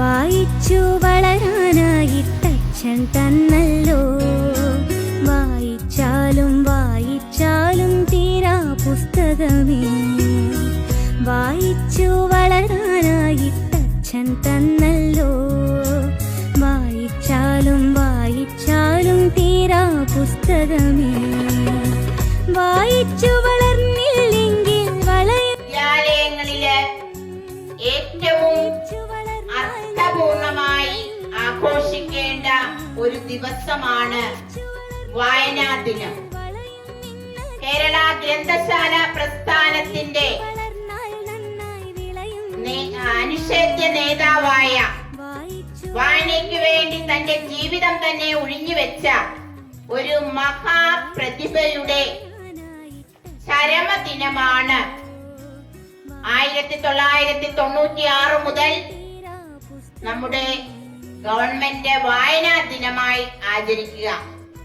വായിച്ചു വളരാനായി തച്ഛൻ തന്നല്ലോ. വായിച്ചാലും വായിച്ചാലും തീരാ പുസ്തകമേ. വായിച്ചു വളരാനായി തച്ഛൻ തന്നല്ലോ. വായിച്ചാലും വായിച്ചാലും തീരാ പുസ്തകമേ. ദിവസമാണ് വായനാ ദിനം കേരള ഗ്രന്ഥശാല പ്രസ്ഥാനത്തിന്റെ അനിഷേധ്യ നേതാവായ വായനയ്ക്ക് വേണ്ടി തന്റെ ജീവിതം തന്നെ ഒഴിഞ്ഞുവെച്ച ഒരു മഹാപ്രതിഭയുടെ ചരമദിനമാണ് ആയിരത്തി തൊള്ളായിരത്തി തൊണ്ണൂറ്റി ആറ് മുതൽ നമ്മുടെ ഗവൺമെന്റ് വായനാ ദിനമായി ആചരിക്കുക.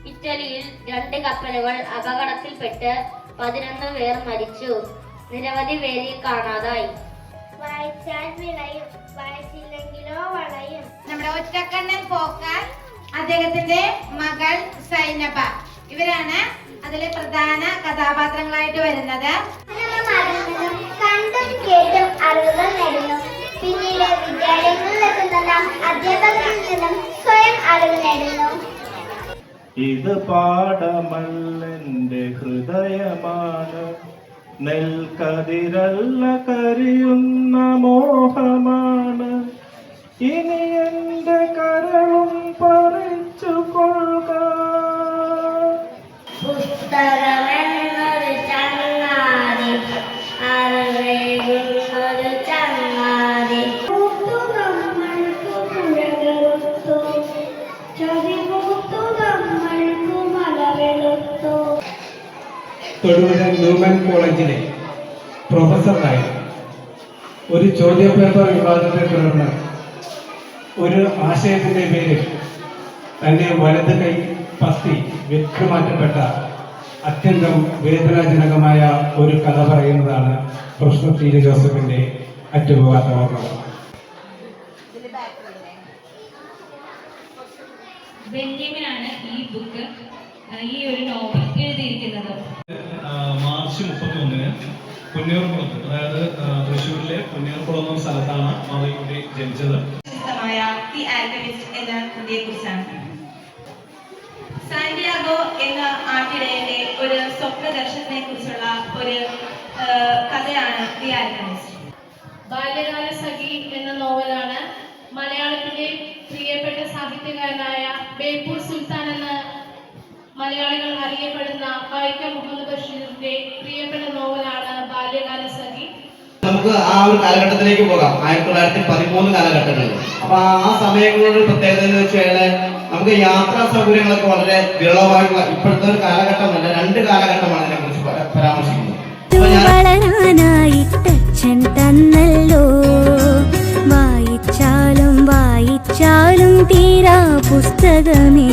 ഇറ്റലിയിൽ രണ്ട് കപ്പലുകൾ അപകടത്തിൽപ്പെട്ട് പതിനൊന്ന് പേർ മരിച്ചു. നിരവധി പേരെ കാണാതായി. വായിച്ചാൽ വിളയും വായിച്ചില്ലെങ്കിലോ വളയും. നമ്മുടെ ഒറ്റക്കണ്ണൻ പോക്കാൻ അദ്ദേഹത്തിന്റെ മകൾ സൈനബ. ഇവരാണ് അതിലെ പ്രധാന കഥാപാത്രങ്ങളായിട്ട് വരുന്നത്. കണ്ടും കേട്ടും അറിവുകൾ നേടുന്നു. പിന്നീട് വിദ്യാലയങ്ങളിൽ ഇത് പാടമല്ലെന്റെ ഹൃദയമാണ്. നെൽക്കതിരല്ല കരിയുന്ന മോഹമാണ്. ഇനി എന്റെ കരളും പറിച്ചു കൊള്ളുക. ചങ്ങാതി തൊടുപുഴ ന്യൂമാൻ കോളേജിലെ പ്രൊഫസറായി ഒരു ചോദ്യപേപ്പർ വിവാദത്തെ തുടർന്ന് ഒരു ആശയത്തിന്റെ പേരിൽ തന്നെ വലത് കൈ പസ്തി വിട്ടുമാറ്റപ്പെട്ട അത്യന്തം വേദനാജനകമായ ഒരു കഥ പറയുന്നതാണ് കൃഷ്ണ ടി ജെ ജോസഫിന്റെ അറ്റുപോകാത്ത ഓർമ്മകൾ ബെന്യാമിനാണ് ഈ ബുക്ക് ഈ ഒരു നോവൽ എഴുതിയിരിക്കുന്നത്. മാർച്ച് മുപ്പത്തി ഒന്നിന് പുന്നേർകുളത്ത് അതായത് തൃശ്ശൂരിലെ പുന്നേർകുളം എന്ന സ്ഥലത്താണ് മാധവിക്കുട്ടി ജനിച്ചത്. എന്ന സാന്റിയാഗോ എന്ന ആട്ടിടയന്റെ ഒരു സ്വപ്ന ദർശനത്തെ കുറിച്ചുള്ള ഒരു കഥയാണ് ദി ആൽക്കമിസ്റ്റ്. ബാല്യകാല സഖി എന്ന നോവലാണ് മലയാളത്തിലെ പ്രിയപ്പെട്ട സാഹിത്യകാരനായ ബേപ്പൂർ സുൽത്താൻ എന്ന മലയാളികൾ അറിയപ്പെടുന്ന വൈക്കം മുഹമ്മദ് ബഷീറിന്റെ പ്രിയപ്പെട്ട നോവലാണ് ബാല്യകാല സഖി. നമുക്ക് ആ ഒരു കാലഘട്ടത്തിലേക്ക് പോകാം. ആയിരത്തി തൊള്ളായിരത്തി പതിമൂന്ന് കാലഘട്ടങ്ങളിൽ. അപ്പൊ ആ സമയങ്ങളുടെ ഒരു പ്രത്യേകത എന്ന് വെച്ച് കഴിഞ്ഞാൽ നമുക്ക് യാത്രാ സൗകര്യങ്ങളൊക്കെ വളരെ വിളവായിട്ടുള്ള ഇപ്പോഴത്തെ ഒരു കാലഘട്ടമല്ല രണ്ട് കാലഘട്ടമാണ് ഇതിനെ കുറിച്ച് പരാമർശിക്കുന്നത്. ഞാൻ തന്നല്ലോ. വായിച്ചാലും വായിച്ചാലും തീരാ പുസ്തകമേ.